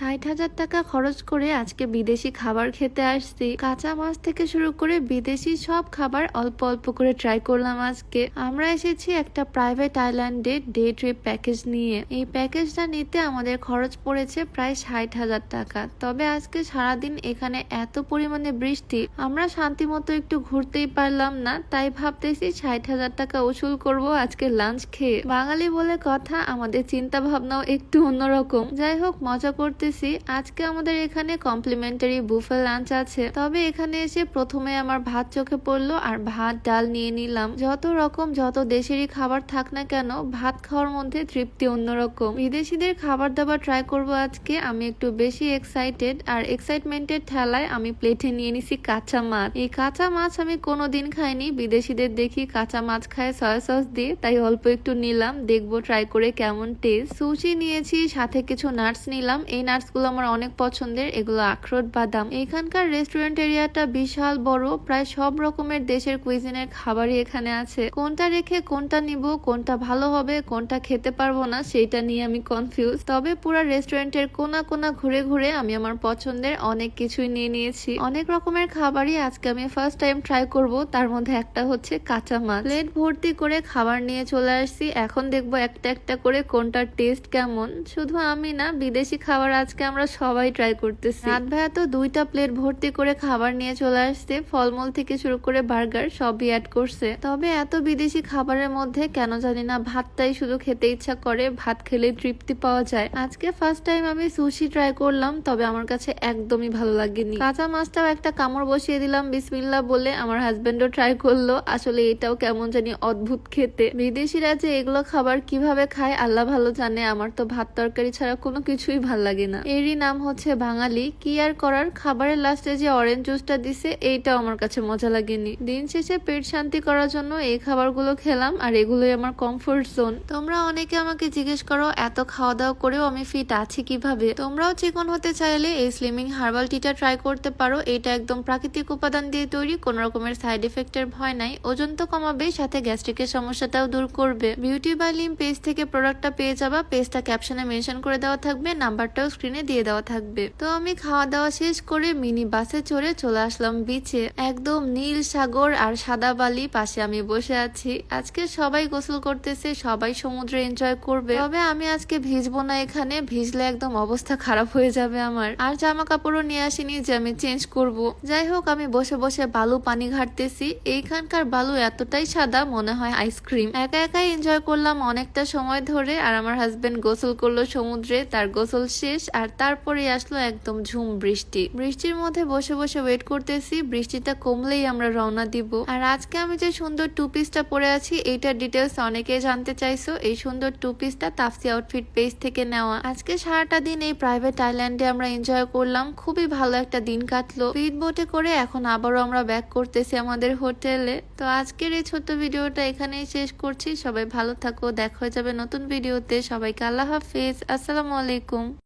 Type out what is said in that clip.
ষাট হাজার টাকা খরচ করে আজকে বিদেশি খাবার খেতে আসছি। কাঁচা মাছ থেকে শুরু করে বিদেশি সব খাবার অল্প অল্প করে ট্রাই করলাম আজকে। আমরা এসেছি একটা প্রাইভেট আইল্যান্ডে ডে ট্রিপ প্যাকেজ নিয়ে। এই প্যাকেজটা নিতে আমাদের খরচ পড়েছে প্রায় ষাট হাজার টাকা। তবে আজকে সারাদিন এখানে এত পরিমাণে বৃষ্টি, আমরা শান্তি মতো একটু ঘুরতেই পারলাম না, তাই ভাবতেছি ষাট হাজার টাকা উসুল করব আজকে লাঞ্চ খেয়ে। বাঙালি বলে কথা, আমাদের চিন্তা ভাবনাও একটু অন্যরকম। যাই হোক, মজা করতেছি আজকে আমাদের এখানে কমপ্লিমেন্টারি বুফে লাঞ্চ আছে। তবে এখানে এসে প্রথমে আমার ভাত চোখে পড়ল আর ভাত, ডাল নিয়ে নিলাম। যত রকম, যত দেশেরই খাবার থাক না কেন, ভাত খাওয়ার মধ্যে তৃপ্তি অন্যরকম। বিদেশিদের খাবার দাবার ট্রাই করব আজকে, আমি একটু বেশি এক্সাইটেড আর এক্সাইটমেন্টের ঠেলায় আমি প্লেটে নিয়ে নিছি কাঁচা মাছ। এই কাঁচা মাছ আমি কোনোদিন খাইনি, বিদেশিদের দেখি কাঁচা মাছ খায় সয়া সস দিয়ে, তাই অল্প একটু নিলাম, দেখব ট্রাই করে কেমন টেস্ট সুশি নিয়েছি, সাথে কিছু নাটস নিলাম, এই নাটসগুলো আমার অনেক পছন্দের, এগুলো আখরোট, বাদাম। এখানকার রেস্টুরেন্ট এরিয়াটা বিশাল বড়, প্রায় সব রকমের দেশের কুইজিনের খাবারই এখানে আছে। কোনটা রেখে কোনটা নিব, কোনটা ভালো হবে, কোনটা খেতে পারব না, সেইটা নিয়ে আমি কনফিউজ তবে পুরো রেস্টুরেন্টের কোনা কোনা ঘুরে ঘুরে আমি আমার পছন্দের অনেক কিছুই নিয়ে নিয়েছি। অনেক রকমের খাবারই আজকে আমি ফার্স্ট টাইম ট্রাই করব, তার মধ্যে একটা হচ্ছে কাঁচা মাছ। প্লেট ভর্তি করে খাবার নিয়ে চলে আসছি, এখন দেখব একটা একটা করে কোনটার টেস্ট কেমন। শুধু আমি না, বিদেশি খাবার আজকে আমরা সবাই ট্রাই করতেছি। রাত ভাইয়া তো দুইটা প্লেট ভর্তি করে খাবার নিয়ে চলে আসছে, ফলমূল থেকে শুরু করে বার্গার সবই অ্যাড করছে। তবে এত বিদেশি খাবারের মধ্যে কেন জানি না ভাতটাই শুধু খেতে ইচ্ছা করে, ভাত খেলে তৃপ্তি পাওয়া যায়। আজকে ফার্স্ট টাইম আমি সুশি ট্রাই করলাম, তবে আমার কাছে একদমই ভালো লাগেনি। কাঁচা মাছটাও একটা কামড় বসিয়ে দিলাম বিসমিল্লা বলে আমার হাজবেন্ডও ট্রাই করল। আসলে এটাও কেমন জানি অদ্ভুত খেতে। বিদেশিরা যে এগুলো খাবার কীভাবে খায়, আল্লাহ ভালো জানে। আমার তো ভাত তরকারি ছাড়া কোনো কিছুই ভালো লাগে না। এরই নাম হচ্ছে বাঙালি। কি আর করার? খাবারের লাস্টে যে অরেঞ্জ জুসটা দিছে, এইটাও আমার কাছে মজা লাগেনি। দিন শেষে পেট শান্তি করার জন্য এই খাবারগুলো খেলাম, আর এগুলোই আমার কমফোর্ট জোন তোমরা অনেকে আমাকে জিজ্ঞেস করো, এত খাওয়া দাওয়া করেও আমি ফিট আছি কীভাবে? তোমরাও চিকন হতে চাইলে এই স্লিমিং হার্বাল টিটা ট্রাই করতে পারো। এটা একদম প্রাকৃতিক উপাদান দিয়ে তৈরি, কোনো রকমের সাইড এফেক্টের ভয় নাই। ওজন তো কমাবে, সাথে গ্যাস্ট্রিকের সমস্যাটাও দূর করবে। বিউটি বাই লিম পেজ থেকে প্রোডাক্টটা পেয়ে যাবা। পেজটা ক্যাপশনে মেনশন করে দেওয়া থাকবে নাম্বারটাও স্ক্রিনে দিয়ে দেওয়া থাকবে। তো আমি খাওয়া দাওয়া শেষ করে মিনি বাসে চড়ে চলে আসলাম বিচে একদম নীল সাগর আর সাদা বালি পাশে আমি বসে আছি। আজকে সবাই গোসল করতেছে, সবাই সমুদ্রে এনজয় করবে। তবে আমি আজকে ভিজবো না এখানে, ভিজলে একদম অবস্থা খারাপ হয়ে যাবে আমার। আর জামা কাপড়ও নিয়ে আসিনি যে আমি চেঞ্জ করব। যাই হোক, আমি বসে বসে বালু পানি ঘাটতেছি। এইখানকার বালু এতটাই সাদা মনে হয় আইসক্রিম একা একাই এনজয় করলাম অনেকটা সময় ধরে আর আমার হাজবেন্ড গোসল করল সমুদ্রে, তার গোসল শেষ। আর তারপরে আসলো একদম ঝুম বৃষ্টি। বৃষ্টির মধ্যে বসে বসে ওয়েট করতেছি, বৃষ্টিটা কমলেই আমরা রওনা দিব। আর আজকে আমি যে সুন্দর টু পিসটা পরে আছি, এইটার ডিটেলস অনেকেই জানতে চাইছো। এই সুন্দর টু পিসটা তাফসি আউটফিট পেজ থেকে নেওয়া। আজকে সারাটা দিন এই প্রাইভেট আইল্যান্ডে আমরা এনজয় করলাম। খুবই ভালো একটা দিন কাটলো। স্পিড বোটে করে এখন আবারও আমরা ব্যাক করতেছি আমাদের হোটেলে তো আজকের এই ছোট্ট ভিডিওটা এখানেই শেষ করছি। সবাই ভালো থাকো, দেখা হয়ে যাবে নতুন ভিডিওতে। সবাইকে আল্লাহ হাফিজ। আসসালামু আলাইকুম।